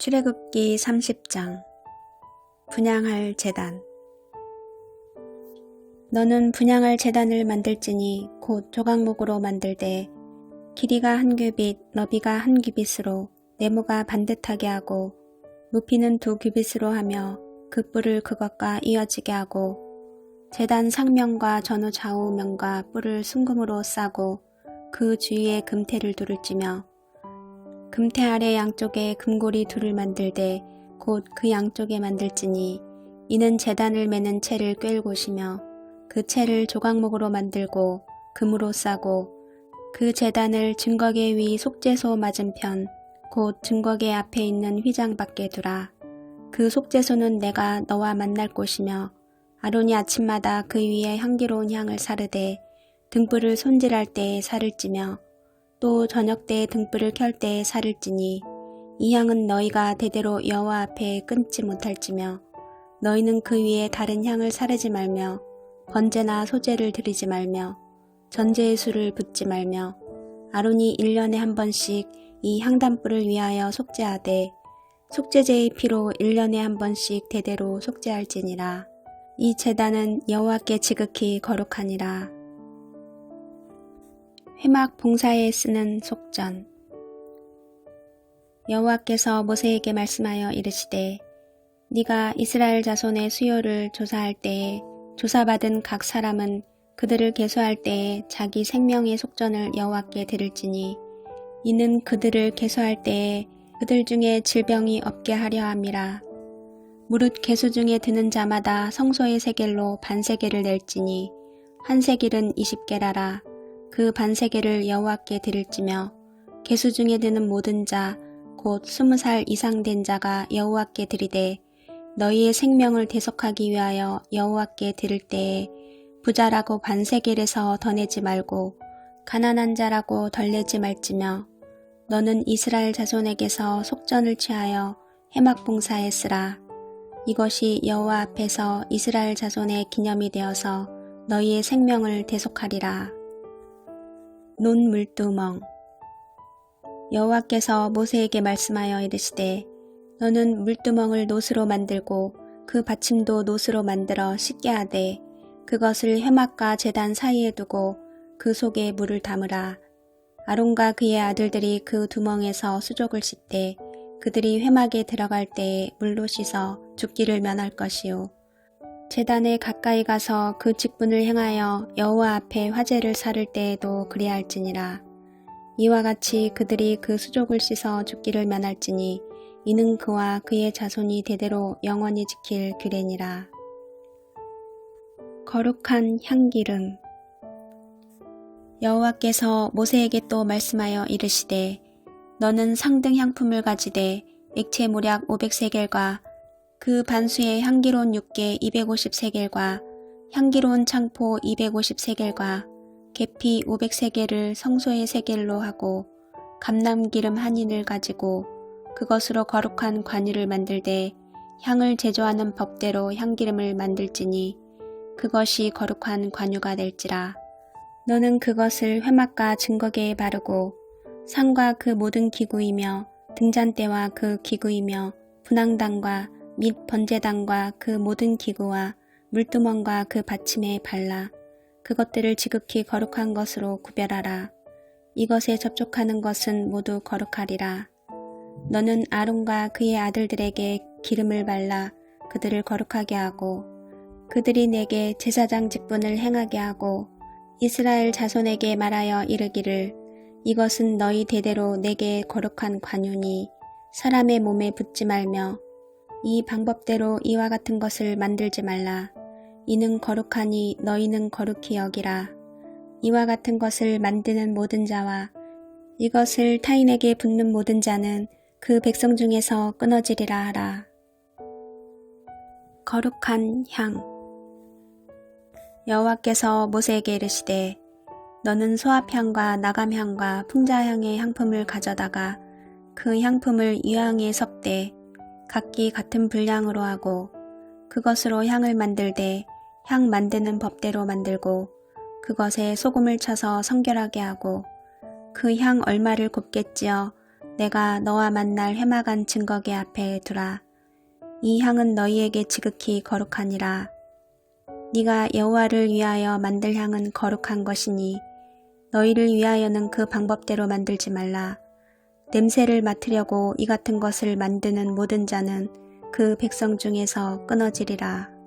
출애굽기 30장. 분양할 제단. 너는 분양할 제단을 만들지니 곧 조각목으로 만들되 길이가 한 규빗 너비가 한 규빗으로 네모가 반듯하게 하고 높이는 두 규빗으로 하며 그 뿔을 그것과 이어지게 하고 제단 상면과 전후 좌우면과 뿔을 순금으로 싸고 그 주위에 금태를 두를지며 금태 아래 양쪽에 금고리 둘을 만들되 곧 그 양쪽에 만들지니 이는 재단을 매는 채를 꿰을 곳이며 그 채를 조각목으로 만들고 금으로 싸고 그 재단을 증거계 위 속죄소 맞은편 곧 증거계 앞에 있는 휘장 밖에 두라. 그 속죄소는 내가 너와 만날 곳이며 아론이 아침마다 그 위에 향기로운 향을 사르되 등불을 손질할 때에 살을 찌며 또 저녁 때에 등불을 켤 때에 살을 찌니 이 향은 너희가 대대로 여호와 앞에 끊지 못할지며 너희는 그 위에 다른 향을 사르지 말며 번제나 소제를 드리지 말며 전제의 술을 붓지 말며 아론이 1년에 한 번씩 이 향단불을 위하여 속죄하되 속죄제의 피로 1년에 한 번씩 대대로 속죄할지니라. 이 제단은 여호와께 지극히 거룩하니라 회막 봉사에 쓰는 속전. 여호와께서 모세에게 말씀하여 이르시되 네가 이스라엘 자손의 수요를 조사할 때에 조사받은 각 사람은 그들을 계수할 때에 자기 생명의 속전을 여호와께 드릴지니 이는 그들을 계수할 때에 그들 중에 질병이 없게 하려 함이라. 무릇 계수 중에 드는 자마다 성소의 세겔로 반세겔을 낼지니 한 세겔은 20개라라 그 반세계를 여호와께 드릴지며 계수 중에 드는 모든 자 곧 스무 살 이상 된 자가 여호와께 드리되 너희의 생명을 대속하기 위하여 여호와께 드릴 때에 부자라고 반세겔에서 더 내지 말고 가난한 자라고 덜 내지 말지며 너는 이스라엘 자손에게서 속전을 취하여 해막 봉사에 쓰라 이것이 여호와 앞에서 이스라엘 자손의 기념이 되어서 너희의 생명을 대속하리라. 논 물두멍. 여호와께서 모세에게 말씀하여 이르시되 너는 물두멍을 노스로 만들고 그 받침도 노스로 만들어 씻게 하되 그것을 회막과 재단 사이에 두고 그 속에 물을 담으라. 아론과 그의 아들들이 그 두멍에서 수족을 씻되 그들이 회막에 들어갈 때에 물로 씻어 죽기를 면할 것이요 재단에 가까이 가서 그 직분을 행하여 여호와 앞에 화제를 사를 때에도 그리할지니라. 이와 같이 그들이 그 수족을 씻어 죽기를 면할지니 이는 그와 그의 자손이 대대로 영원히 지킬 규례니라. 거룩한 향기름 여호와께서 모세에게 또 말씀하여 이르시되 너는 상등 향품을 가지되 액체 모략 500세겔과 그 반수의 향기로운 육개 250세겔과 향기로운 창포 250세겔과 계피 500세겔을 성소의 세겔로 하고 감남기름 한 인을 가지고 그것으로 거룩한 관유를 만들되 향을 제조하는 법대로 향기름을 만들지니 그것이 거룩한 관유가 될지라. 너는 그것을 회막과 증거계에 바르고 상과 그 모든 기구이며 등잔대와 그 기구이며 분황당과 및 번제단과 그 모든 기구와 물두멍과 그 받침에 발라 그것들을 지극히 거룩한 것으로 구별하라. 이것에 접촉하는 것은 모두 거룩하리라. 너는 아론과 그의 아들들에게 기름을 발라 그들을 거룩하게 하고 그들이 내게 제사장 직분을 행하게 하고 이스라엘 자손에게 말하여 이르기를 이것은 너희 대대로 내게 거룩한 관유니 사람의 몸에 붙지 말며 이 방법대로 이와 같은 것을 만들지 말라. 이는 거룩하니 너희는 거룩히 여기라. 이와 같은 것을 만드는 모든 자와 이것을 타인에게 붙는 모든 자는 그 백성 중에서 끊어지리라 하라. 거룩한 향 여호와께서 모세에게 이르시되 너는 소합향과 나감향과 풍자향의 향품을 가져다가 그 향품을 유향에 섞되 각기 같은 분량으로 하고 그것으로 향을 만들되 향 만드는 법대로 만들고 그것에 소금을 쳐서 성결하게 하고 그 향 얼마를 곱게 찌어 내가 너와 만날 회막한 증거계 앞에 두라. 이 향은 너희에게 지극히 거룩하니라. 네가 여호와를 위하여 만들 향은 거룩한 것이니 너희를 위하여는 그 방법대로 만들지 말라. 냄새를 맡으려고 이 같은 것을 만드는 모든 자는 그 백성 중에서 끊어지리라.